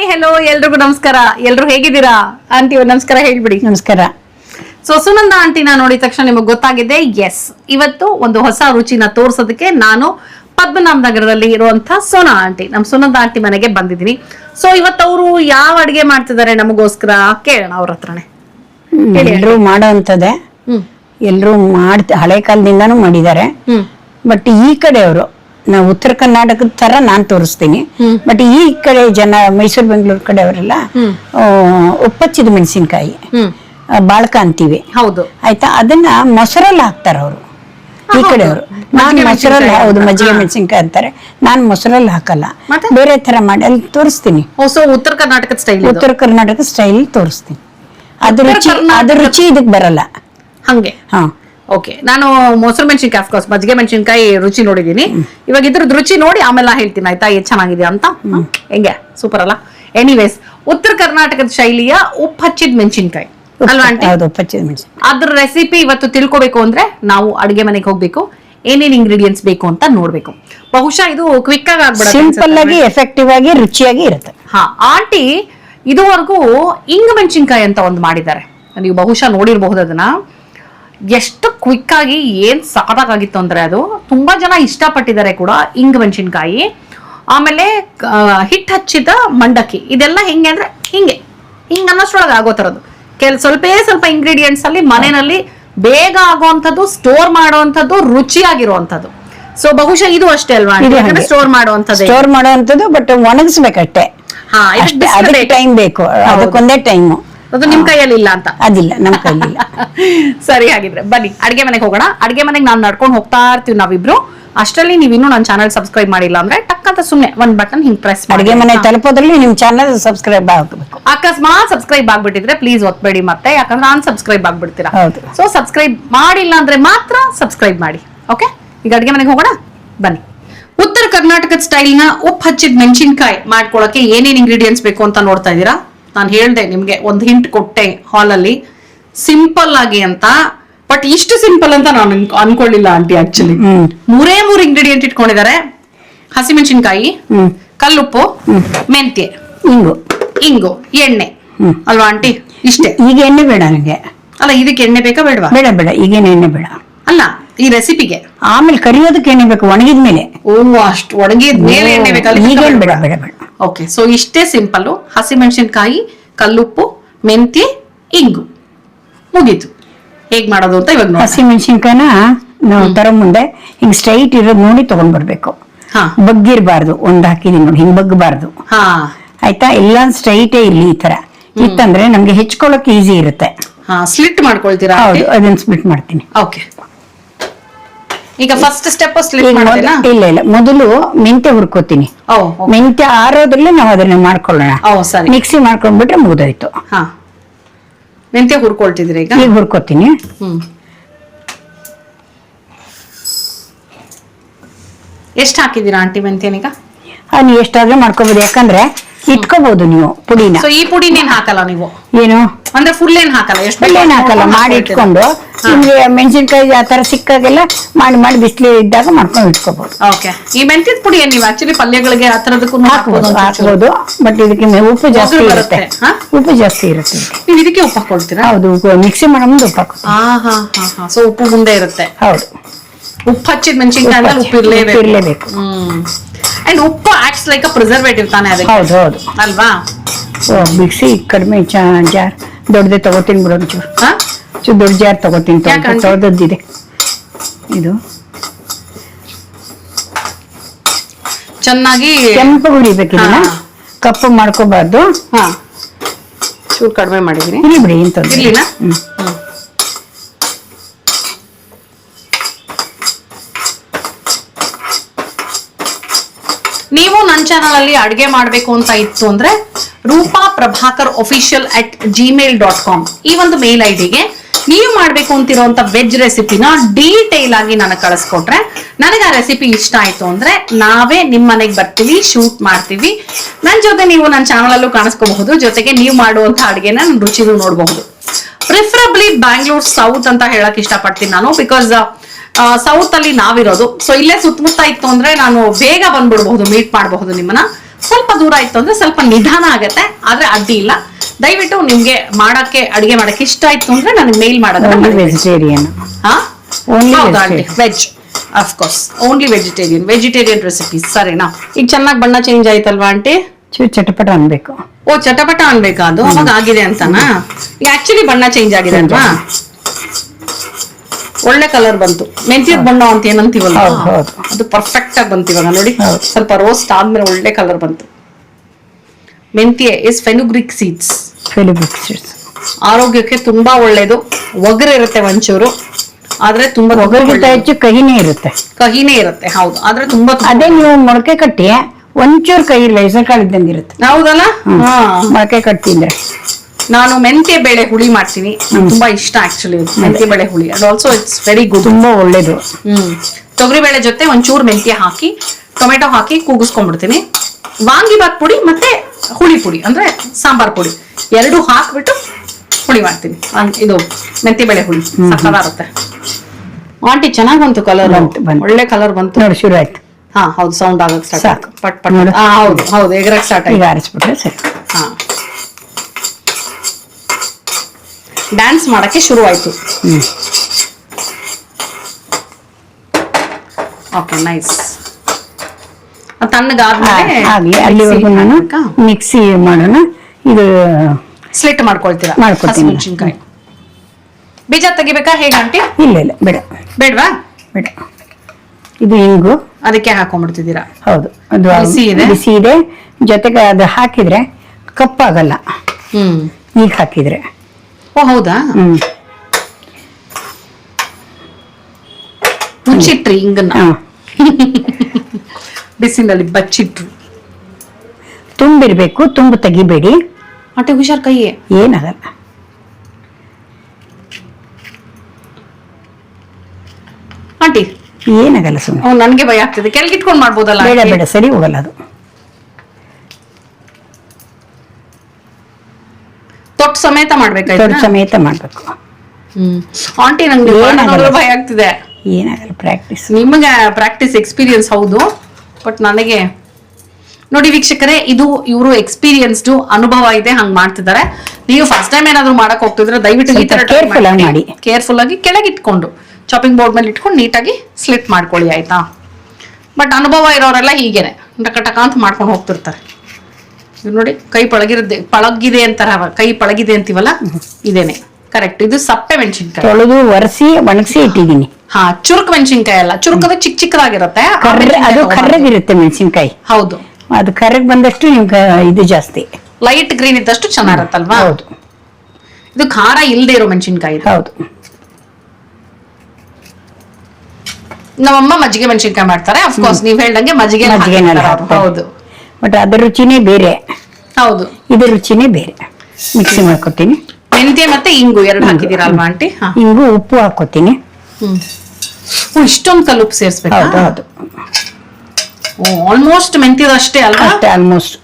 Hi hello ಎಲ್ರಿಗೂ ನಮಸ್ಕಾರ. ಎಲ್ರು ಹೇಗಿದ್ದೀರಾ? ಆಂಟಿ ಒಂದ್ ನಮಸ್ಕಾರ ಹೇಳ್ಬಿಡಿ. ನಮಸ್ಕಾರ. ಸೊ ಸುನಂದ ಆಂಟಿನ ನೋಡಿದ ತಕ್ಷಣ ನಿಮಗೆ ಗೊತ್ತಾಗಿದೆ ಎಸ್ ಇವತ್ತು ಒಂದು ಹೊಸ ರುಚಿನ ತೋರ್ಸೋದಕ್ಕೆ ನಾನು ಪದ್ಮನಾಭ ನಗರದಲ್ಲಿ ಇರುವಂತ ಸೋನಾ ಆಂಟಿ ನಮ್ ಸುನಂದ ಆಂಟಿ ಮನೆಗೆ ಬಂದಿದ್ದೀನಿ. ಸೊ ಇವತ್ತು ಅವರು ಯಾವ ಅಡಿಗೆ ಮಾಡ್ತಿದ್ದಾರೆ ನಮಗೋಸ್ಕರ? ಕೇಳೋಣ ಅವ್ರ ಹತ್ರನೇ. ಎಲ್ರು ಮಾಡೋಂಥದ್ದೇ ಹ್ಮ್. ಎಲ್ರು ಮಾಡ್ ಹಳೆ ಕಾಲದಿಂದಾನು ಮಾಡಿದ್ದಾರೆ. ಹ್ಮ್. ಬಟ್ ಈ ಕಡೆಯವರು ನಾವು ಉತ್ತರ ಕರ್ನಾಟಕದ ತರ ನಾನ್ ತೋರಿಸ್ತೀನಿ. ಬಟ್ ಈ ಕಡೆ ಜನ ಮೈಸೂರು ಬೆಂಗಳೂರು ಕಡೆ ಅವರೆಲ್ಲ ಉಪ್ಪಚ್ಚಿದ ಮೆಣಸಿನಕಾಯಿ ಬಾಳ್ಕ ಅಂತೀವಿ. ಹೌದು. ಆಯ್ತಾ? ಅದನ್ನ ಮೊಸರಲ್ಲಿ ಹಾಕ್ತಾರ ಅವರು. ಈ ಕಡೆಯವರು ನಾನ್ ಮಜ್ಜಿಗೆ ಮೊಸರಲ್ಲಿ ಹೌದು ಮಜ್ಜಿಗೆ ಮೆಣಸಿನಕಾಯಿ ಅಂತಾರೆ. ನಾನ್ ಮೊಸರಲ್ಲಿ ಹಾಕಲ್ಲ. ಬೇರೆ ತರ ಮಾಡಿ ಅಲ್ಲಿ ತೋರಿಸ್ತೀನಿ. ಉತ್ತರ ಕರ್ನಾಟಕದ ಸ್ಟೈಲ್ ಉತ್ತರ ಕರ್ನಾಟಕ ಸ್ಟೈಲ್ ತೋರಿಸ್ತೀನಿ. ಅದ್ರ ರುಚಿ ಅದು ರುಚಿ ಇದಕ್ ಬರಲ್ಲ. ಹಂಗೆ. ಹಾ. ಓಕೆ ನಾನು ಮೊಸರು ಮೆಣಸಿನ್ಕಾಯಿ ಅಫ್ಕೋರ್ಸ್ ಮಜ್ಜಿಗೆ ಮೆಣಸಿನ್ಕಾಯಿ ರುಚಿ ನೋಡಿದೀನಿ ಇವಾಗ ಇದ್ರದ್ದು ರುಚಿ ನೋಡಿ ಆಮೇಲೆ ನಾ ಹೇಳ್ತೀನಿ ಆಯ್ತಾ? ಎಷ್ಟು ಚೆನ್ನಾಗಿದೆ ಅಂತ. ಹೆಂಗೆ? ಸೂಪರ್ ಅಲ್ಲ? ಎನಿವೇಸ್ ಉತ್ತರ ಕರ್ನಾಟಕದ ಶೈಲಿಯ ಉಪ್ಪು ಹಚ್ಚಿದ ಮೆಣಸಿನ್ಕಾಯಿ. ಅಲ್ವಾ ಆಂಟಿ? ಅದ್ರ ರೆಸಿಪಿ ಇವತ್ತು ತಿಳ್ಕೊಬೇಕು ಅಂದ್ರೆ ನಾವು ಅಡುಗೆ ಮನೆಗೆ ಹೋಗ್ಬೇಕು. ಏನೇನ್ ಇಂಗ್ರೀಡಿಯೆಂಟ್ಸ್ ಬೇಕು ಅಂತ ನೋಡ್ಬೇಕು. ಬಹುಶಃ ಇದು ಕ್ವಿಕ್ ಆಗಿ ಆಗ್ಬಿಡುತ್ತೆ ಸಿಂಪಲ್ ಆಗಿ ಎಫೆಕ್ಟಿವ್ ಆಗಿ ರುಚಿಯಾಗಿ ಇರುತ್ತೆ. ಹಾ ಆಂಟಿ ಇದುವರೆಗೂ ಇಂಗ್ ಮೆಣಸಿನ್ಕಾಯಿ ಅಂತ ಒಂದು ಮಾಡಿದ್ದಾರೆ. ನೀವು ಬಹುಶಃ ನೋಡಿರಬಹುದು ಅದನ್ನ. ಎಷ್ಟು ಕ್ವಿಕ್ ಆಗಿ ಏನ್ ಸಖತ್ತಾಗಿತ್ತು ಅಂದ್ರೆ ಅದು ತುಂಬಾ ಜನ ಇಷ್ಟಪಟ್ಟಿದ್ದಾರೆ ಕೂಡ ಇಂಗ್ ಮೆಣಸಿನ್ಕಾಯಿ. ಆಮೇಲೆ ಹಿಟ್ ಹಿಟ್ಟು ಹಚ್ಚಿದ ಮಂಡಕ್ಕಿ. ಇದೆಲ್ಲ ಹೆಂಗೆ ಅಂದ್ರೆ ಹಿಂಗೆ. ಹಿಂಗೆ ಅನ್ನೋಷ್ಟೊಳಗೆ ಆಗೋ ತರದು ಕೆಲ್ ಸ್ವಲ್ಪೇ ಸ್ವಲ್ಪ ಇಂಗ್ರೀಡಿಯೆಂಟ್ಸ್ ಅಲ್ಲಿ ಮನೆಯಲ್ಲಿ ಬೇಗ ಆಗುವಂಥದ್ದು ಸ್ಟೋರ್ ಮಾಡುವಂಥದ್ದು ರುಚಿಯಾಗಿರುವಂಥದ್ದು. ಸೊ ಬಹುಶಃ ಇದು ಅಷ್ಟೇ ಅಲ್ವಾ ಸ್ಟೋರ್ ಮಾಡುವಂಥದ್ದು. ಸ್ಟೋರ್ ಮಾಡುವಂಥದ್ದು ಬಟ್ ಒಣಗಿಸ್ಬೇಕಷ್ಟೇ. ಟೈಮ್ ಬೇಕು. ಅದಕ್ಕೊಂದೇ ಟೈಮು ಅದು ನಿಮ್ ಕೈಯಲ್ಲಿ ಇಲ್ಲ ಅಂತ. ಅದಿಲ್ಲ ನಮ್ ಕೈಯಲ್ಲಿ ಸರಿ ಹಾಗಿದ್ರೆ ಬನ್ನಿ ಅಡಿಗೆ ಮನೆಗೆ ಹೋಗೋಣ. ಅಡಿಗೆ ಮನೆಗೆ ನಾವು ನಡ್ಕೊಂಡು ಹೋಗ್ತಾ ಇರ್ತೀವಿ ನಾವಿಬ್ರು. ಅಷ್ಟರಲ್ಲಿ ನೀವು ಇನ್ನೂ ನನ್ನ ಚಾನಲ್ ಸಬ್ಸ್ಕ್ರೈಬ್ ಮಾಡಿಲ್ಲ ಅಂದ್ರೆ ಟಕ್ ಅಂತ ಸುಮ್ನೆ ಒಂದ್ ಬಟನ್ ಹಿಂಗ್ ಪ್ರೆಸ್ ಅಡಿಗೆ ಮನೆ ತಲುಪೋದ್ರಲ್ಲಿ ನಿಮ್ ಚಾನಲ್ ಸಬ್ಸ್ಕ್ರೈಬ್ ಆಗಬೇಕು. ಅಕಸ್ಮಾತ್ ಸಬ್ಸ್ಕ್ರೈಬ್ ಆಗ್ಬಿಟ್ಟಿದ್ರೆ ಪ್ಲೀಸ್ ಒತ್ಬೇಡಿ ಮತ್ತೆ ಯಾಕಂದ್ರೆ ನಾನ್ ಸಬ್ಸ್ಕ್ರೈಬ್ ಆಗ್ಬಿಡ್ತೀರಾ? ಹೌದು. ಸೊ ಸಬ್ಸ್ಕ್ರೈಬ್ ಮಾಡಿಲ್ಲ ಅಂದ್ರೆ ಮಾತ್ರ ಸಬ್ಸ್ಕ್ರೈಬ್ ಮಾಡಿ ಓಕೆ ಈಗ ಅಡಿಗೆ ಮನೆಗೆ ಹೋಗೋಣ ಬನ್ನಿ. ಉತ್ತರ ಕರ್ನಾಟಕದ ಸ್ಟೈಲ್ನ ಉಪ್ಪು ಹಚ್ಚಿದ ಮೆಣಸಿನ್ಕಾಯಿ ಮಾಡ್ಕೊಳಕ್ಕೆ ಏನೇನ್ ಇಂಗ್ರೀಡಿಯೆಂಟ್ಸ್ ಬೇಕು ಅಂತ ನೋಡ್ತಾ ಇದ್ದೀರಾ? ನಾನು ಹೇಳ್ದೆ ನಿಮ್ಗೆ ಒಂದು ಹಿಂಟ್ ಕೊಟ್ಟೆ ಹಾಲಲ್ಲಿ ಸಿಂಪಲ್ ಆಗಿ ಅಂತ ಬಟ್ ಇಷ್ಟು ಸಿಂಪಲ್ ಅಂತ ನಾನು ಅನ್ಕೊ- ಅನ್ಕೊಳ್ಳಿಲ್ಲ ಆಂಟಿ ಆಕ್ಚುಲಿ. ಮೂರೇ ಮೂರು ಇಂಗ್ರೀಡಿಯೆಂಟ್ ಇಟ್ಕೊಂಡಿದ್ದಾರೆ. ಹಸಿಮೆಣಸಿನ್ಕಾಯಿ ಕಲ್ಲುಪ್ಪು ಮೆಂತ್ಯ ಇಂಗು. ಇಂಗು ಎಣ್ಣೆ. ಅಲ್ವಾ ಆಂಟಿ ಇಷ್ಟೇ. ಈಗ ಎಣ್ಣೆ ಬೇಡ ನಿಮಗೆ. ಅಲ್ಲ ಇದಕ್ಕೆ ಎಣ್ಣೆ ಬೇಕಾ ಬೇಡವಾ? ಬೇಡ ಬೇಡ. ಈಗೇನು ಎಣ್ಣೆ ಬೇಡ. ಅಲ್ಲ ಈ ರೆಸಿಪಿಗೆ ಆಮೇಲೆ ಕರಿಯೋದಕ್ಕೆ ಎಣ್ಣೆ ಬೇಕು ಒಣಗಿದ ಮೇಲೆ ಓ ಅಷ್ಟು ಒಣಗಿದ ಮೇಲೆ ಎಣ್ಣೆ ಈಗ ಬೇಡ ಬೇಡ ಬೇಡ. ಓಕೆ ಸೊ ಇಷ್ಟೇ ಸಿಂಪಲ್ ಹಸಿಮೆಣಸಿನ್ಕಾಯಿ ಕಲ್ಲುಪ್ಪು ಮೆಂತ್ಯ ಇಂಗು. ಮುಗೀತು. ಹೇಗ್ ಮಾಡೋದು ಅಂತ ಇವಾಗ ನೋಡಿ ಹಸಿ ಮೆಣಸಿನ್ಕಾಯಿನ ನಾವು ತರ ಮುಂದೆ ಹಿಂಗ್ ಸ್ಟ್ರೈಟ್ ಇರೋದು ನೋಡಿ ತಗೊಂಡ್ ಬರ್ಬೇಕು ಹಾ. ಬಗ್ಗಿರ್ಬಾರ್ದು. ಒಂದ್ ಹಾಕಿದೀನಿ ನೋಡಿ ಹಿಂಗ್ ಬಗ್ಬಾರ್ದು ಹಾ. ಆಯ್ತಾ? ಎಲ್ಲ ಸ್ಟ್ರೈಟೇ ಇರ್ಲಿ ಈ ತರ ಇತ್ತಂದ್ರೆ ನಮ್ಗೆ ಹೆಚ್ಕೊಳಕ್ ಈಸಿ ಇರುತ್ತೆ. ಹಾ ಸ್ಲಿಟ್ ಮಾಡ್ಕೊಳ್ತೀರಾ ಹೌದು ಅದನ್ನ ಸ್ಲಿಟ್ ಮಾಡ್ತೀನಿ. ಓಕೆ ಈಗ ಫಸ್ಟ್ ಸ್ಟೆಪ್ ಇಲ್ಲ ಇಲ್ಲ ಮೊದಲು ಮೆಂತ್ಯ ಹುರ್ಕೋತೀನಿ. ಓಹ್ ಮೆಂತ್ಯ ಆರೋದ್ರಲ್ಲೇ ನಾವು ಅದನ್ನ ಮಾಡ್ಕೊಳ್ಳೋಣ. ಮಿಕ್ಸಿ ಮಾಡ್ಕೊಂಡ್ಬಿಟ್ರೆ ಮುಗ್ದೋಯ್ತು. ಹಾ. ಮೆಂತ್ಯ ಹುರ್ಕೊಳ್ತಿದ್ರಿ ಈಗ? ಈಗ ಹುರ್ಕೋತೀನಿ. ಎಷ್ಟು ಹಾಕಿದ್ದೀರಾ ಆಂಟಿ ಮೆಂತ್ಯನೀಗ? ನೀವು ಎಷ್ಟಾದ್ರೂ ಮಾಡ್ಕೋಬಹುದು ಯಾಕಂದ್ರೆ ಇಟ್ಕೋಬಹುದು ನೀವು ಪುಡಿನ. ಸೊ ಈ ಪುಡಿ ಏನ್ ಹಾಕಲ್ಲ ನೀವು? ಏನು? ಅಂದ್ರೆ ಫುಲ್ ಏನ್ ಹಾಕಲ್ಲ? ಎಷ್ಟು ಏನ್ ಹಾಕಲ್ಲ ಮಾಡಿ ಇಟ್ಕೊಂಡು. ನಿಮ್ಗೆ ಮೆಣಸಿನ್ಕಾಯಿ ಆ ತರ ಸಿಕ್ಕಾಗೆಲ್ಲ ಮಾಡಿ ಮಾಡಿ ಬಿಸಿಲು ಇದ್ದಾಗ ಮಾಡ್ಕೊಂಡು ಇಟ್ಕೋಬಹುದು ಓಕೆ ಈ ಮೆಂತ್ಯದ ಪುಡಿ ಏನ್ ನೀವು ಆಕ್ಚುಲಿ ಪಲ್ಯಗಳಿಗೆ ಆ ತರದಕ್ಕೂ. ಹಾಕ್ಬೋದು ಬಟ್ ಇದಕ್ಕೆ ಉಪ್ಪು ಜಾಸ್ತಿ ಇರುತ್ತೆ. ಬರುತ್ತೆ, ಹಾ? ಉಪ್ಪು ಜಾಸ್ತಿ ಇರುತ್ತೆ. ನೀವು ಇದಕ್ಕೆ ಉಪ್ಪು ಹಾಕೊಳ್ತೀರಾ ಹೌದು ಮಿಕ್ಸಿ ಮಾಡೋ ಮುಂದೆ ಉಪ್ಪು ಹಾಕೋದು ಹಾ ಹಾ ಹಾ ಸೊ ಉಪ್ಪು ಮುಂದೆ ಇರುತ್ತೆ. ಹೌದು. ಉಪ್ಪು ಹಚ್ಚಿದ ಮೆಣಸಿನ್ಕಾಯಿ ಮೇಲೆ ಉಪ್ಪು ಇರ್ಲೇಬೇಕು ಅಂಡ್ ಉಪ್ಪು ಆಕ್ಟ್ಸ್ ಲೈಕ್ ಅ ಪ್ರಿಸರ್ವೇಟಿವ್ ತಾನೇ ಅದಕ್ಕೆ? ಹೌದು ಹೌದು. ಅಲ್ವಾ? ಓ ಮಿಕ್ಸಿ ಕಡಿಮೆ ಜಾರ್. ದೊಡ್ಡದೇ ತಗೋತೀನಿ ಬಿಡೋಣ ಚೂರು ದೊಡ್ಡ ಜಾರ್ ತಗೋತೀನಿ? ದೊಡ್ಡದಿದೆ ಇದು. ಚೆನ್ನಾಗಿ ಕೆಂಪು ಹುರಿಬೇಕು ಇದನ್ನ. ಕಪ್ಪು ಮಾಡ್ಕೋಬಾರ್ದು. ಹಾ. ಚೂರು ಕಡಿಮೆ ಮಾಡಿದೀನಿ ಇಲ್ಲಿ ಬಿಡಿ ಎಂತ ಇರ್ಲಿನಾ? ಹ್ಮ್. ನೀವು ನನ್ನ ಚಾನಲ್ ಅಲ್ಲಿ ಅಡುಗೆ ಮಾಡಬೇಕು ಅಂತ ಇತ್ತು ಅಂದ್ರೆ Roopa Prabhakar official at Gmail dot com ಈ ಒಂದು ಮೇಲ್ ಐ ಡಿಗೆ ನೀವು ಮಾಡ್ಬೇಕು ಅಂತಿರುವಂತ ವೆಜ್ ರೆಸಿಪಿನ ಡೀಟೇಲ್ ಆಗಿ ನನಗೆ ಕಳಿಸ್ಕೊಟ್ರೆ ನನಗೆ ಆ ರೆಸಿಪಿ ಇಷ್ಟ ಆಯ್ತು ಅಂದ್ರೆ ನಾವೇ ನಿಮ್ಮ ಮನೆಗೆ ಬರ್ತೀವಿ ಶೂಟ್ ಮಾಡ್ತೀವಿ. ನನ್ನ ಜೊತೆ ನೀವು ನನ್ನ ಚಾನಲ್ ಅಲ್ಲೂ ಕಾಣಿಸ್ಕೋಬಹುದು, ಜೊತೆಗೆ ನೀವು ಮಾಡುವಂತ ಅಡುಗೆನ ರುಚಿಗೂ ನೋಡಬಹುದು. ಪ್ರಿಫರಬ್ಲಿ ಬ್ಯಾಂಗ್ಳೂರ್ ಸೌತ್ ಅಂತ ಹೇಳಕ್ ಇಷ್ಟಪಡ್ತೀನಿ ನಾನು ಬಿಕಾಸ್ ಸೌತ್ ಅಲ್ಲಿ ನಾವಿರೋದು. ಸೊ ಇಲ್ಲೇ ಸುತ್ತಮುತ್ತ ಇತ್ತು ಅಂದ್ರೆ ನಾನು ಬೇಗ ಬಂದ್ಬಿಡ್ಬಹುದು ಮೀಟ್ ಮಾಡಬಹುದು ನಿಮ್ಮನ್ನ. ಸ್ವಲ್ಪ ದೂರ ಇತ್ತು ಅಂದ್ರೆ ಸ್ವಲ್ಪ ನಿಧಾನ ಆಗತ್ತೆ ಆದ್ರೆ ಅಡ್ಡಿ ಇಲ್ಲ. ದಯವಿಟ್ಟು ನಿಮ್ಗೆ ಮಾಡಕ್ಕೆ ಅಡಿಗೆ ಮಾಡಕ್ಕೆ ಇಷ್ಟ ಆಯ್ತು ಅಂದ್ರೆ ನನಗೆ ಮೇಲ್ ಮಾಡೋದನ್ನ ಓನ್ಲಿ ಮರಿಬೇಡಿ. ವೆಜಿಟೇರಿಯನ್ ಹಾ? ಹೌದಾ aunty veg course only vegetarian vegetarian recipes ಸರಿನಾ? ಈಗ ಚೆನ್ನಾಗಿ ಬಣ್ಣ ಚೇಂಜ್ ಆಯ್ತಲ್ವಾ ಆಂಟಿ? ಚಟಪಟ ಅನ್ಬೇಕು. ಓ ಚಟಪಟ ಅನ್ಬೇಕಾ ಅದು? ಅವಾಗ ಆಗಿದೆ ಅಂತನಾ? ಈಗ ಆಕ್ಚುಲಿ ಬಣ್ಣ ಚೇಂಜ್ ಆಗಿದೆ ಅಲ್ವಾ? ಒಳ್ಳೆ ಕಲರ್ ಬಂತು. ಮೆಂತ್ಯ ಬಣ್ಣ ಅಂತ ಏನಂತೀವಲ್ಲ. ಅದು ಪರ್ಫೆಕ್ಟ್ ಆಗಿ ಬಂತು ಇವಾಗ ನೋಡಿ. ಸ್ವಲ್ಪ ರೋಸ್ಟ್ ಆದ್ಮೇಲೆ ಒಳ್ಳೆ ಕಲರ್ ಬಂತು. ಮೆಂತ್ಯ ಇಸ್ ಫೆನುಗ್ರಿಕ್ ಸೀಡ್ಸ್ ಫೆಲಿಬಿಕ್ಸ್ ಆರೋಗ್ಯಕ್ಕೆ ತುಂಬಾ ಒಳ್ಳೇದು. ಒಗರು ಇರುತ್ತೆ ಒಂಚೂರು ಆದ್ರೆ ತುಂಬಾ ಒಳ್ಳೇದು. ಹೆಚ್ಚು ಕಹಿನೇ ಇರುತ್ತೆ. ಕಹಿನೇ ಇರುತ್ತೆ ಹೌದು. ಆದ್ರೆ ತುಂಬಾ ಅದೇ ನೀವು ಮೊಳಕೆ ಕಟ್ಟಿ ಒಂಚೂರು ಕೈ ಇಲ್ಲ ಹೆಸರು ಕಾಳಿದ್ದಂಗೆ ಇರುತ್ತೆ. ಹೌದಲ್ಲ? ಹಾ. ಮೊಳಕೆ ಕಟ್ಟಿದ್ರೆ ನಾನು ಮೆಂತ್ಯ ಬೇಳೆ ಹುಳಿ ಮಾಡ್ತೀನಿ. ನಂಗ್ ತುಂಬಾ ಇಷ್ಟ ಆಕ್ಚುಲಿ ಮೆಂತ್ಯ ಬೇಳೆ ಹುಳಿ. ಅದು ಆಲ್ಸೋ ಇಟ್ಸ್ ವೆರಿ ಗುಡ್ ತುಂಬಾ ಒಳ್ಳೇದು. ಹ್ಮ್. ತೊಗರಿ ಬೇಳೆ ಜೊತೆ ಒಂಚೂರು ಮೆಂತ್ಯ ಹಾಕಿ ಟೊಮೆಟೊ ಹಾಕಿ ಕೂಗಿಸ್ಕೊಂಡ್ಬಿಡ್ತೀನಿ. ವಾಂಗಿಬಾತ್ ಪುಡಿ ಮತ್ತೆ ಹುಳಿ ಪುಡಿ ಅಂದ್ರೆ ಸಾಂಬಾರ್ ಪುಡಿ. ಎರಡು ಹಾಕ್ಬಿಟ್ಟು ಹುಳಿ ಮಾಡ್ತೀನಿ. ಇದು ಮೆಂತ್ಯ ಬೇಳೆ ಹುಳಿ ಸಕ್ಕದಾಗುತ್ತೆ ಆಂಟಿ ಚೆನ್ನಾಗ್ ಬಂತು ಕಲರ್ ಬಂತು, ಬಂತು. ಒಳ್ಳೆ ಕಲರ್ ಬಂತು. ನೋಡಿ ಶುರು ಆಯ್ತು. ಹಾ ಹೌದು ಸೌಂಡ್ ಆಗಕ್ ಸ್ಟಾರ್ಟ್ ಸಾಕು. ಪಟ್ ಪಟ್. ನೋಡು. ಹಾ ಹೌದು ಹೌದು ಎಗರಕ್ ಸ್ಟಾರ್ಟ್ ಈಗ ಆಯ್ತು. ಆರಿಸ್ಬಿಟ್ರೆ ಸರಿ. ಹಾ. ಡ್ಯಾನ್ಸ್ ಮಾಡಕ್ಕೆ ಶುರು ಆಯ್ತು ಓಕೆ ನೈಸ್ ಆಗ್ಲಿ ಅಲ್ಲಿವರೆಗೂ ನಾನು ಮಿಕ್ಸಿ ಮಾಡೋಣ. ಇದು ಸ್ಲಿಟ್ ಮಾಡ್ಕೊಳ್ತೀರಾ? ಮಾಡ್ಕೊಳ್ತೀನಿ. ಬೀಜ ತೆಗಿಬೇಕಾ ಹೇಗೆ ಆಂಟಿ? ಇಲ್ಲ ಇಲ್ಲ ಬೇಡ. ಬೇಡವಾ? ಬೇಡ. ಇದು ಇಂಗು. ಅದಕ್ಕೆ ಹಾಕೊಂಡ್ಬಿಡ್ತಿದ್ದೀರಾ? ಹೌದು. ಅದು ಬಿಸಿ ಇದೆ? ಬಿಸಿ ಇದೆ. ಜೊತೆಗೆ ಅದು ಹಾಕಿದ್ರೆ ಕಪ್ಪಾಗಲ್ಲ. ಹ್ಮ್. ಈಗ ಹಾಕಿದ್ರೆ. ಓ ಹೌದಾ? ಹ್ಮ್. ಮುಚ್ಚಿಟ್ರಿ ಹಿಂಗನ್ನ. ಹಾ. ಬಿಸಿನಲ್ಲಿ ಬಚ್ಚಿಟ್ರು. ತುಂಬಿರ್ಬೇಕು ತುಂಬು ತೆಗಿಬೇಡಿ. ಮತ್ತೆ ಹುಷಾರ್ ಕೈ ಏನಾಗಲ್ಲ ಆಂಟಿ. ಏನಾಗಲ್ಲ ಸುಮ್ಮನೆ ಅವ್ನು ನನ್ಗೆ ಭಯ ಆಗ್ತದೆ. ಕೆಳಗಿಟ್ಕೊಂಡ್ ಮಾಡ್ಬೋದಲ್ಲ ಬೇಡ? ಬೇಡ ಸರಿ ಹೋಗಲ್ಲ ಅದು ತೊಟ್ಟು ಸಮೇತ ಮಾಡ್ಬೇಕಾಯ್ತು ದೊಡ್ಡ ಸಮೇತ ಮಾಡ್ಬೇಕು. ಹ್ಮ್. ಆಂಟಿ ನಂಗೆ ಏನಾಗಲ್ಲ. ಮಾಡೋದ್ರಲ್ಲಿ ಭಯ ಆಗ್ತಿದೆ. ಏನಾಗಲ್ಲ ಪ್ರಾಕ್ಟೀಸ್ ನಿಮಗೆ ಪ್ರಾಕ್ಟೀಸ್ ಎಕ್ಸ್ಪೀರಿಯನ್ಸ್ ಹೌದು ಬಟ್ ನನಗೆ ನೋಡಿ ವೀಕ್ಷಕರೇ ಇದು ಇವರು ಎಕ್ಸ್ಪೀರಿಯನ್ಸ್ಡ್ ಅನುಭವ ಇದೆ ಹಂಗ್ ಮಾಡ್ತಿದ್ದಾರೆ. ನೀವು ಫಸ್ಟ್ ಟೈಮ್ ಏನಾದ್ರು ಮಾಡಕ್ ಹೋಗ್ತಿದ್ರೆ ದಯವಿಟ್ಟು ಈ ತರ ಸ್ವಲ್ಪ careful ಆಗಿ ಮಾಡಿ. ಕೇರ್ಫುಲ್ ಆಗಿ ಕೆಳಗಿಟ್ಕೊಂಡು ಚಾಪಿಂಗ್ ಬೋರ್ಡ್ ಮೇಲೆ ಇಟ್ಕೊಂಡು ನೀಟಾಗಿ ಸ್ಲಿಟ್ ಮಾಡ್ಕೊಳ್ಳಿ ಆಯ್ತಾ? ಬಟ್ ಅನುಭವ ಇರೋರೆಲ್ಲ ಹೀಗೇನೆ ಟಕ ಟಕ ಅಂತ ಮಾಡ್ಕೊಂಡು ಹೋಗ್ತಿರ್ತಾರೆ. ಇದು ನೋಡಿ ಕೈ ಪಳಗಿರದೆ ಪಳಗಿದೆ ಅಂತಾರ ಕೈ ಪಳಗಿದೆ ಅಂತೀವಲ್ಲ ಇದೇನೆ. ಕರೆಕ್ಟ್ ಇದು ಸಪ್ಪೆ ಮೆಣಸಿನ್ಕಾಯಿ. ತೊಳೆದು ಒರೆಸಿ ಒಣಗಿಸಿ ಇಟ್ಟಿದ್ದೀನಿ. ಹಾ ಚುರುಕ್ ಮೆಣಸಿನ್ಕಾಯಿ ಅಲ್ಲ ಚುರುಕದ ಚಿಕ್ಕ ಚಿಕ್ಕದಾಗಿರುತ್ತೆ ಆ ಮೆಣಸಿನ್ಕಾಯಿ ಅದು ತಗೊಬಾರ್ದು. ಕರ್ರಗಿರುತ್ತೆ ಮೆಣಸಿನ್ಕಾಯಿ. ಹೌದು. ಅದು ಕರ್ರಗ್ ಬಂದಷ್ಟು ನಿಮ್ಗೆ ಇದು ಜಾಸ್ತಿ. ಲೈಟ್ ಗ್ರೀನ್ ಇದ್ದಷ್ಟು ಚೆನ್ನಾಗಿರುತ್ತಲ್ವಾ? ಹೌದು. ಇದು ಖಾರ ಇಲ್ಲದೆ ಇರೋ ಮೆಣಸಿನ್ಕಾಯಿ ಇದು. ಹೌದು. ನಮ್ಮಮ್ಮ ಮಜ್ಜಿಗೆ ಮೆಣಸಿನ್ಕಾಯಿ ಮಾಡ್ತಾರೆ. ಅಫ್ಕೋರ್ಸ್ ನೀವ್ ಹೇಳ್ದಂಗೆ ಮಜ್ಜಿಗೆ ಮಜ್ಜಿಗೆನಲ್ಲಿ. ಹಾಕ್ತಾರೆ. ಹೌದು. ಬಟ್ ಅದ್ರ ರುಚಿನೇ ಬೇರೆ. ಹೌದು. ಇದ್ರ ರುಚಿನೇ ಬೇರೆ. ಮಿಕ್ಸಿ ಮಾಡ್ಕೊತೀನಿ. ಮೆಂತ್ಯ ಮತ್ತೆ ಇಂಗು ಎರಡು ಹಾಕಿದಿರಲ್ವಾ ಅಲ್ವಾ ಆಂಟಿ? ಇಂಗು ಹಿಂಗು ಉಪ್ಪು ಹಾಕೋತೀನಿ ಹ್ಮ್. ಇಷ್ಟೊಂದು ಕಲ್ಲುಪ್ಪು ಸೇರಿಸ್ಬೇಕಾ? ಹೌದು ಹೌದು. ಆಲ್ಮೋಸ್ಟ್ ಮೆಂತ್ಯದ ಅಷ್ಟೇ ಅಲ್ವಾ? ಅಷ್ಟೇ ಆಲ್ಮೋಸ್ಟ್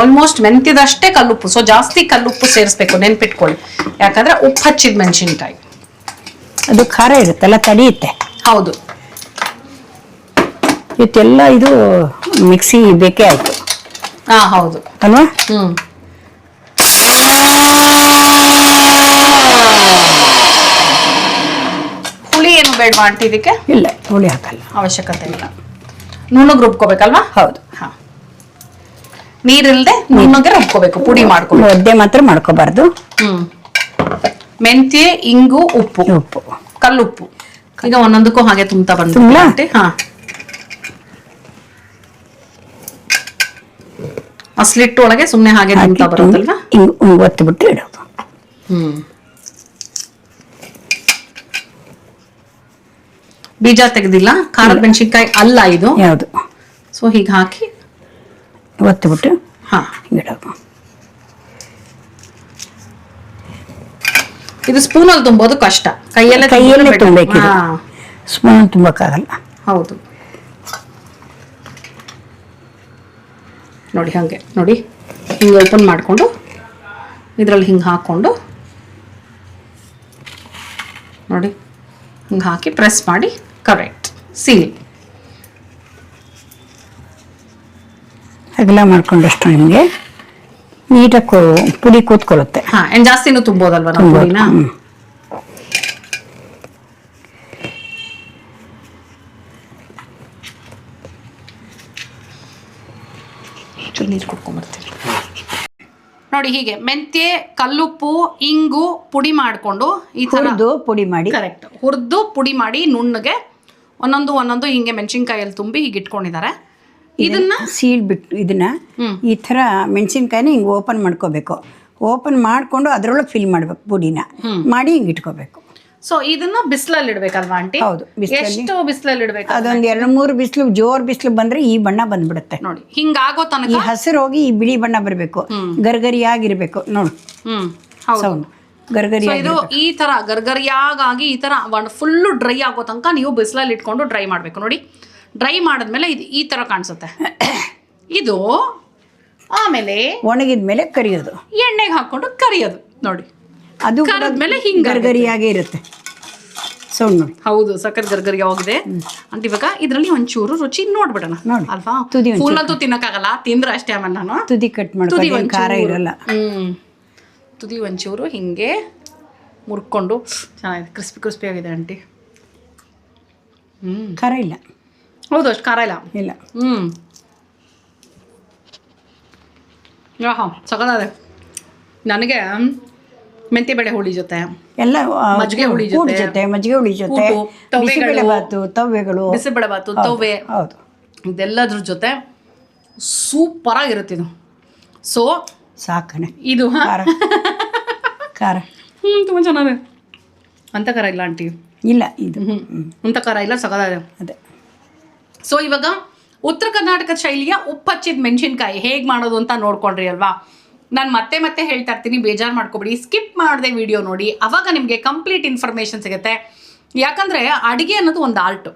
ಆಲ್ಮೋಸ್ಟ್ ಮೆಂತ್ಯದಷ್ಟೇ ಕಲ್ಲುಪ್ಪು. ಸೊ ಜಾಸ್ತಿ ಕಲ್ಲುಪ್ಪು ಸೇರಿಸ್ಬೇಕು ನೆನ್ಪಿಟ್ಕೊಳ್ಳಿ. ಯಾಕಂದ್ರೆ ಉಪ್ಪು ಹಚ್ಚಿದ ಮೆಣಸಿನ್ಕಾಯಿ. ಅದು ಖಾರ ಇರುತ್ತಲ್ಲ ತಡೆಯುತ್ತೆ. ಹೌದು. ಇದೆಲ್ಲ ಇದು ಮಿಕ್ಸಿ ಬೇಕೇ ಆಯ್ತು. ಹಾ ಹೌದು. ಅಲ್ವಾ? ಹ್ಮ್. ಹುಳಿ ಏನು ಬೇಡ ಆಂಟಿ ಇದಕ್ಕೆ? ಇಲ್ಲ ಹುಳಿ ಹಾಕಲ್ಲ. ಅವಶ್ಯಕತೆ ಇಲ್ಲ. ನುಣ್ಣಗೆ ರುಬ್ಕೋಬೇಕಲ್ವಾ? ಹೌದು. ಹಾ. ನೀರಿಲ್ದೆ ನುಣ್ಣಗೆ ರುಬ್ಕೋಬೇಕು ಪುಡಿ ಮಾಡ್ಕೋಬೇಕು. ಒದ್ದೆ ಮಾತ್ರ ಮಾಡ್ಕೋಬಾರ್ದು. ಹ್ಮ್. ಮೆಂತ್ಯ ಇಂಗು ಉಪ್ಪು. ಉಪ್ಪು. ಕಲ್ಲುಪ್ಪು. ಈಗ ಒಂದೊಂದಕ್ಕೂ ಹಾಗೆ ತುಂಬ್ತಾ ಬಂತು ಹಾ. ಆ ಸ್ಲಿಟ್ ಒಳಗೆ ಸುಮ್ನೆ ಹಾಗೆ ಬರುತ್ತಲ್ವಾ? ಹಿಂಗ್ ಹಿಂಗ್ ಒತ್ತಿಬಿಟ್ಟು ಇಡೋದು. ಹ್ಮ್. ಬೀಜ ತೆಗೆದಿಲ್ಲ ಖಾರದ ಮೆಣಸಿನ್ಕಾಯಿ ಅಲ್ಲ ಇದು. ಯಾವುದು? ಸೊ ಹೀಗೆ ಹಾಕಿ. ಒತ್ತಿ ಬಿಟ್ಟು ಹಾ. ಇಡೋದು. ಇದು ಸ್ಪೂನಲ್ಲಿ ತುಂಬೋದು ಕಷ್ಟ. ಕೈಯಲ್ಲೇ ಕೈಯಲ್ಲೇ ತುಂಬಬೇಕು. ಹಾ, ಸ್ಪೂನ್ ತುಂಬಕ್ಕಾಗಲ್ಲ. ಹೌದು. ನೋಡಿ ಹಾಗೆ ನೋಡಿ. ಹಿಂಗೆ ಓಪನ್ ಮಾಡಿಕೊಂಡು ಇದರಲ್ಲಿ ಹಿಂಗೆ ಹಾಕ್ಕೊಂಡು ನೋಡಿ. ಹಿಂಗೆ ಹಾಕಿ ಪ್ರೆಸ್ ಮಾಡಿ ಕರೆಕ್ಟ್ ಸೀಲಿ ಅಗಲ ಮಾಡ್ಕೊಂಡಷ್ಟು ನಿಮಗೆ. ನೀಟಾಗಿ ಪುಡಿ ಕೂತ್ಕೊಳ್ಳುತ್ತೆ. ಹಾಂ ಏನು ಜಾಸ್ತಿನೂ ತುಂಬೋದಲ್ವ ನಮ್ಮ. ಪುಡಿನ ಹ್ಮ್. ಚೂರು ನೀರು ಕುಡ್ಕೊಂಬರ್ತೀನಿ ನೋಡಿ ಹೀಗೆ ಮೆಂತ್ಯೆ ಕಲ್ಲುಪ್ಪು ಇಂಗು ಪುಡಿ ಮಾಡಿಕೊಂಡು ಈ ಹುರಿದು ಪುಡಿ ಮಾಡಿ. ಕರೆಕ್ಟ್ ಹುರಿದು ಪುಡಿ ಮಾಡಿ ನುಣ್ಣಗೆ ಒಂದೊಂದು ಒಂದೊಂದು ಹಿಂಗೆ ಮೆಣಸಿನ್ಕಾಯಲ್ಲಿ ತುಂಬಿ ಹೀಗೆ ಇಟ್ಕೊಂಡಿದ್ದಾರೆ. ಇದನ್ನ ಸೀಳ್ ಬಿಟ್ಟು ಇದನ್ನ ಈ ಥರ ಮೆಣಸಿನ್ಕಾಯಿನ ಹಿಂಗೆ ಓಪನ್ ಮಾಡ್ಕೋಬೇಕು. ಓಪನ್ ಮಾಡಿಕೊಂಡು ಅದರೊಳಗೆ ಫಿಲ್ ಮಾಡ್ಬೇಕು ಪುಡಿನ. ಮಾಡಿ ಹಿಂಗೆ ಇಟ್ಕೋಬೇಕು. ಸೊ ಇದನ್ನ ಬಿಸಿಲಲ್ಲಿ ಇಡ್ಬೇಕಲ್ವಾ ಆಂಟಿ? ಹೌದು, ಎಷ್ಟು ಬಿಸಿಲಲ್ಲಿ ಇಡ್ಬೇಕು? ಅದೊಂದು ಎರಡು ಮೂರು ಬಿಸಿಲು ಜೋರ್ ಬಿಸಿಲು ಬಂದ್ರೆ ಈ ಬಣ್ಣ ಬಂದ್ಬಿಡುತ್ತೆ. ನೋಡಿ ಹಿಂಗಾಗೋ ಈ ತನಕ ಹಸಿರು ಹೋಗಿ ಈ ಬಿಳಿ ಬಣ್ಣ ಬರಬೇಕು. ಗರ್ಗರಿಯಾಗಿರ್ಬೇಕು. ನೋಡು. ಹ್ಮ್ ಹೌದು. ಗರ್ಗರಿ ಇದು ಈ ತರ ಗರ್ಗರಿಯಾಗಿ ಈ ತರ ಫುಲ್ಲು ಡ್ರೈ ಆಗೋ ತನಕ ನೀವು ಬಿಸಿಲಲ್ಲಿ ಇಟ್ಕೊಂಡು ಡ್ರೈ ಮಾಡಬೇಕು. ನೋಡಿ ಡ್ರೈ ಮಾಡಿದ್ಮೇಲೆ ಇದು ಈ ತರ ಕಾಣಿಸುತ್ತೆ. ಇದು ಆಮೇಲೆ ಒಣಗಿದ ಮೇಲೆ ಕರಿಯೋದು. ಎಣ್ಣೆಗೆ ಹಾಕೊಂಡು ಕರಿಯೋದು. ನೋಡಿ. ಅದು ಮೇಲೆ ಹಿಂಗ ಗರ್ಗರಿಯಾಗೇ ಇರುತ್ತೆ. ಸೌಂಡ್ ಹೌದು ಸಖತ್ ಗರ್ಗರಿ ಹೋಗಿದೆ ಅಂತ ಇವಾಗ ಇದರಲ್ಲಿ ಒಂಚೂರು ರುಚಿ ನೋಡ್ಬಿಡೋಣ. ನೋಡಿ. ಅಲ್ವಾ? ತುದಿ. ಫುಲ್ ಅಂತೂ ತಿನ್ನಕ್ಕಾಗಲ್ಲ ತಿಂದ್ರೆ ಅಷ್ಟೇ ಆಮೇಲೆ ನಾನು. ತುದಿ ಕಟ್ ತುದಿ ಒಂದು ಖಾರ ಇರಲ್ಲ. ಹ್ಮ್. ತುದಿ ಒಂಚೂರು ಹಿಂಗೆ ಮುರ್ಕೊಂಡು. ಚೆನ್ನಾಗಿದೆ ಕ್ರಿಸ್ಪಿ ಕ್ರಿಸ್ಪಿ ಆಗಿದೆ ಆಂಟಿ. ಹ್ಮ್. ಖಾರ ಇಲ್ಲ. ಹೌದು ಅಷ್ಟು ಖಾರ ಇಲ್ಲ. ಇಲ್ಲ. ಹ್ಮ್. ಹಾಂ ಸಗದಾದೆ ನನಗೆ ಮೆಂತ್ಯ ಬೇಳೆ ಹುಳಿ ಜೊತೆ. ಎಲ್ಲ ಮಜ್ಜಿಗೆ ಹುಳಿ ಜೊತೆ, ಜೊತೆ ಮಜ್ಜಿಗೆ ಹುಳಿ ಜೊತೆ. ಬಿಸಿಬೇಳೆ ಬಾತು ತವ್ವೆಗಳು. ಬಿಸಿಬೇಳೆ ಬಾತು ತವ್ವೆ. ಹೌದು. ಇದೆಲ್ಲದ್ರ ಜೊತೆ ಸೂಪರ್ ಆಗಿರುತ್ತೆ ಇದು ಸೊ ಸಾಕಣೆ ಇದು ಖಾರ. ಖಾರ. ಹ್ಮ್ ತುಂಬ ಚೆನ್ನಾಗಿದೆ. ಅಂತ ಖಾರ ಇಲ್ಲ ಆಂಟಿ. ಇಲ್ಲ ಇದು. ಹ್ಮ್ ಅಂತ ಖಾರ ಇಲ್ಲ ಸಗದಾಗಿದೆ ಅದೇ. ಸೊ ಇವಾಗ ಉತ್ತರ ಕರ್ನಾಟಕ ಶೈಲಿಯ ಉಪ್ಪಚ್ಚಿದ ಮೆಣಸಿನ್ಕಾಯಿ ಹೇಗೆ ಮಾಡೋದು ಅಂತ ನೋಡ್ಕೊಂಡ್ರಿ ಅಲ್ವಾ? ನಾನು ಮತ್ತೆ ಮತ್ತೆ ಹೇಳ್ತಾ ಇರ್ತೀನಿ ಬೇಜಾರು ಮಾಡ್ಕೊಬಿಡಿ. ಸ್ಕಿಪ್ ಮಾಡಿದೆ ವಿಡಿಯೋ ನೋಡಿ. ಅವಾಗ ನಿಮಗೆ ಕಂಪ್ಲೀಟ್ ಇನ್ಫಾರ್ಮೇಷನ್ ಸಿಗುತ್ತೆ. ಯಾಕಂದರೆ ಅಡುಗೆ ಅನ್ನೋದು ಒಂದು ಆರ್ಟು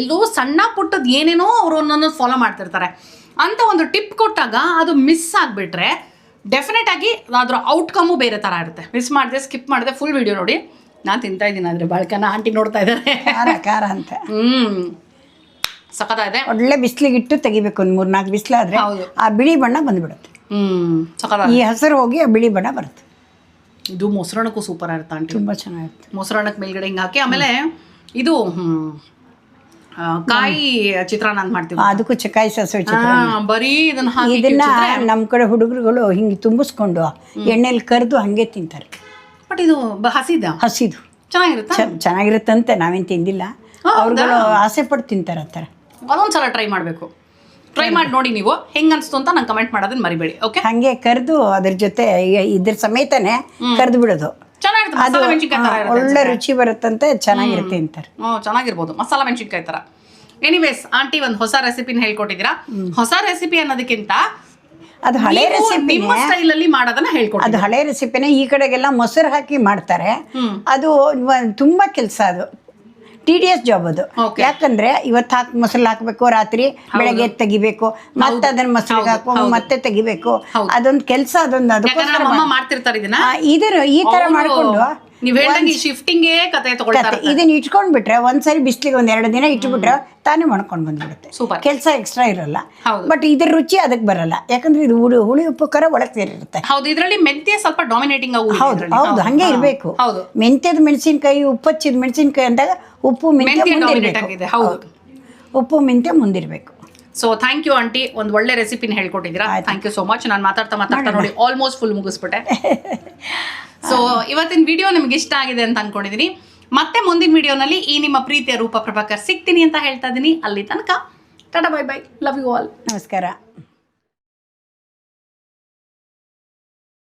ಎಲ್ಲೋ ಸಣ್ಣ ಪುಟ್ಟದ್ದು ಏನೇನೋ ಅವರು ಒಂದೊಂದು ಫಾಲೋ ಮಾಡ್ತಿರ್ತಾರೆ. ಅಂತ ಒಂದು ಟಿಪ್ ಕೊಟ್ಟಾಗ ಅದು ಮಿಸ್ ಆಗಿಬಿಟ್ರೆ ಡೆಫಿನೆಟ್ ಆಗಿ ಅದರ ಔಟ್ಕಮು ಬೇರೆ ಥರ ಇರುತ್ತೆ. ಮಿಸ್ ಮಾಡಿದೆ ಸ್ಕಿಪ್ ಮಾಡಿದೆ ಫುಲ್ ವಿಡಿಯೋ ನೋಡಿ. ನಾನು ತಿಂತಾ ಇದ್ದೀನಿ ಅಂದರೆ ಬಾಳ್ಕನ ಆಂಟಿ ನೋಡ್ತಾ ಇದ್ದಾರೆ ಖಾರ ಖಾರ ಅಂತ. ಹ್ಞೂ ಸಖತ್ತಾಗಿದೆ. ಒಳ್ಳೆ ಬಿಸಿಲಿಗಿಟ್ಟು ತೆಗಿಬೇಕು ಒಂದು ಮೂರು ನಾಲ್ಕು ಬಿಸಿಲಾದ್ರೆ ಹೌದು. ಆ ಬಿಳಿ ಬಣ್ಣ ಬಂದ್ಬಿಡುತ್ತೆ. ಈ ಹಸಿರು ಹೋಗಿ ಬಿಳಿ ಬಣ್ಣ ಬರುತ್ತೆ. ಇದು ಮೊಸರಣಕ್ಕೂ ಸೂಪರ್ ಇರುತ್ತೆ ಆಂಟಿ. ತುಂಬಾ ಚೆನ್ನಾಗಿರುತ್ತೆ. ಮೊಸರಣಕ್ಕೆ ಮೇಲ್ಗಡೆ ಹಿಂಗೆ ಹಾಕಿ ಆಮೇಲೆ ಇದು ಕಾಯಿ ಚಿತ್ರಾನ್ನ ಅಂತ ಮಾಡ್ತೀವಿ. ಅದಕ್ಕೂ ಚಕಾಯಿ ಸಾಸಿವೆ ಬರೀ ಇದನ್ನ ಹಾಕಿ ಇದನ್ನ ನಮ್ಮ ಕಡೆ ಹುಡುಗರುಗಳು ಹಿಂಗೆ ತುಂಬಿಸ್ಕೊಂಡು ಎಣ್ಣೆಲಿ ಕರೆದು ಹಂಗೆ ತಿಂತಾರೆ. ಬಟ್ ಇದು ಹಸಿದ? ಹಸಿದು. ಚೆನ್ನಾಗಿರುತ್ತೆ? ಚೆನ್ನಾಗಿರುತ್ತಂತೆ ನಾವೇನು ತಿಂದಿಲ್ಲ. ಅವ್ರುಗಳು ಆಸೆ ಪಟ್ಟು ತಿಂತಾರೆ ಆ ಥರ. ಅದೊಂದ್ಸಲ ಟ್ರೈ ಮಾಡಬೇಕು. ಟ್ರೈ ಮಾಡಿ ನೋಡಿ ನೀವು. ಹೆಂಗ ಅನ್ಸ್ತು ಅಂತ ನಂಗೆ ಕಮೆಂಟ್ ಮಾಡೋದನ್ನ ಮರಿಬೇಡಿ ಓಕೆ ಹಂಗೆ ಕರೆದು ಅದ್ರ ಜೊತೆ ಈ- ಇದ್ರ ಸಮೇತನೆ ಕರೆದು ಬಿಡೋದು. ಚೆನ್ನಾಗಿರುತ್ತೆ ಅದು ಮಸಾಲ ಮೆಣಸಿನ್ಕಾಯಿ ತರ ಇರುತ್ತೆ ಒಳ್ಳೆ ರುಚಿ ಬರುತ್ತಂತೆ ಚೆನ್ನಾಗಿರುತ್ತೆ ಅಂತಾರೆ. ಹ್ಞೂ ಚೆನ್ನಾಗಿರ್ಬೋದು. ಮಸಾಲ ಮೆಣಸಿನ್ಕಾಯಿ ತರ. ಎನಿವೇಸ್ ಆಂಟಿ ಒಂದು ಹೊಸ ರೆಸಿಪಿನ ಹೇಳ್ಕೊಟ್ಟಿದ್ದೀರಾ? ಹೊಸ ರೆಸಿಪಿ ಅನ್ನೋದಕ್ಕಿಂತ ಅದು ಹಳೆ ನೀವು ರೆಸಿಪಿ ನಿಮ್ಮ ಸ್ಟೈಲ್ ಅಲ್ಲಿ ಮಾಡೋದನ್ನ ಹೇಳ್ಕೊಡಿ ಅದು ಹಳೆ ರೆಸಿಪಿನೇ ಈ ಕಡೆಗೆಲ್ಲ ಮೊಸರು ಹಾಕಿ ಮಾಡ್ತಾರೆ. ಅದು ಇವ- ತುಂಬಾ ಕೆಲಸ ಅದು. ಟಿ ಡಿ ಎಸ್ ಜಾಬ್ ಅದು ಯಾಕಂದ್ರೆ ಇವತ್ತು ಹಾಕ್ ಮೊಸರು ಹಾಕಬೇಕು ರಾತ್ರಿ ಬೆಳಗ್ಗೆ ತೆಗಿಬೇಕು ಮತ್ತೆ ಅದನ್ನ ಮೊಸರು ಹಾಕೋ ಮತ್ತೆ ತೆಗಿಬೇಕು. ಅದೊಂದು ಕೆಲಸ ಅದೊಂದು ಅದಕ್ಕೋಸ್ಕರ ಮಾಡ್ತಿರ್ತಾರೆ ಇದನ್ನ. ಆ, ಇದರ ಈ ತರ ಮಾಡ್ಕೊಂಡು ನೀವ್ ಹೇಳ್ದಂಗೆ ಶಿಫ್ಟಿಂಗ್ ಕತೆ ತಗೊಳ್ತಾರೆ ಇದನ್ನ ಇಟ್ಕೊಂಡ್ ಬಿಟ್ರೆ ಒಂದ್ಸರಿ ಬಿಸ್ಲಿಗೆ ಒಂದ್ ಎರಡು ದಿನ ಇಟ್ಬಿಟ್ರೆ ತಾನೇ ಮಾಡ್ಕೊಂಡು ಬಂದ್ಬಿಡುತ್ತೆ. ಸೂಪರ್. ಕೆಲಸ ಎಕ್ಸ್ಟ್ರಾ ಇರಲ್ಲ. ಬಟ್ ಇದ್ರ ರುಚಿ ಅದಕ್ಕೆ ಬರಲ್ಲ. ಯಾಕಂದ್ರೆ ಇದು ಹುಳಿ ಹುಳಿ ಉಪ್ಪು ಖಾರ ಒಳಗೆ ಸೇರಿರುತ್ತೆ. ಹೌದು ಇದರಲ್ಲಿ ಮೆಂತ್ಯ ಸ್ವಲ್ಪ ಡಾಮಿನೇಟಿಂಗ್ ಹೌದು ಹೌದು ಹಂಗೆ ಇರಬೇಕು. ಹೌದು. ಮೆಂತ್ಯದ ಮೆಣಸಿನ್ಕಾಯಿ ಉಪ್ಪಚ್ಚಿದ ಮೆಣಸಿನ್ಕಾಯಿ ಅಂದಾಗ ಉಪ್ಪು ಮೆಂತ್ಯ ಹೌದು. ಉಪ್ಪು ಮೆಂತ್ಯ ಮುಂದಿರ್ಬೇಕು ಸೊ ಥ್ಯಾಂಕ್ ಯು ಆಂಟಿ ಒಂದು ಒಳ್ಳೆ ರೆಸಿಪಿನ ಹೇಳ್ಕೊಟ್ಟಿದ್ದೀರಾ. ಥ್ಯಾಂಕ್ ಯು ಸೋ ಮಚ್ ನಾನು ಮಾತಾಡ್ತಾ ಮಾತಾಡ್ತಾ ನೋಡಿ ಆಲ್ಮೋಸ್ಟ್ ಫುಲ್ ಮುಗಿಸ್ಬಿಟ್ಟೆ. ಸೊ ಇವತ್ತಿನ ವಿಡಿಯೋ ನಿಮ್ಗೆ ಇಷ್ಟ ಆಗಿದೆ ಅಂತ ಅನ್ಕೊಂಡಿದೀನಿ. ಮತ್ತೆ ಮುಂದಿನ ವಿಡಿಯೋನಲ್ಲಿ ಈ ನಿಮ್ಮ ಪ್ರೀತಿಯ ರೂಪ ಪ್ರಭಾಕರ್ ಸಿಗ್ತೀನಿ ಅಂತ ಹೇಳ್ತಾ ಇದ್ದೀನಿ ಅಲ್ಲಿ ತನಕ, tata bye bye love you all ನಮಸ್ಕಾರ.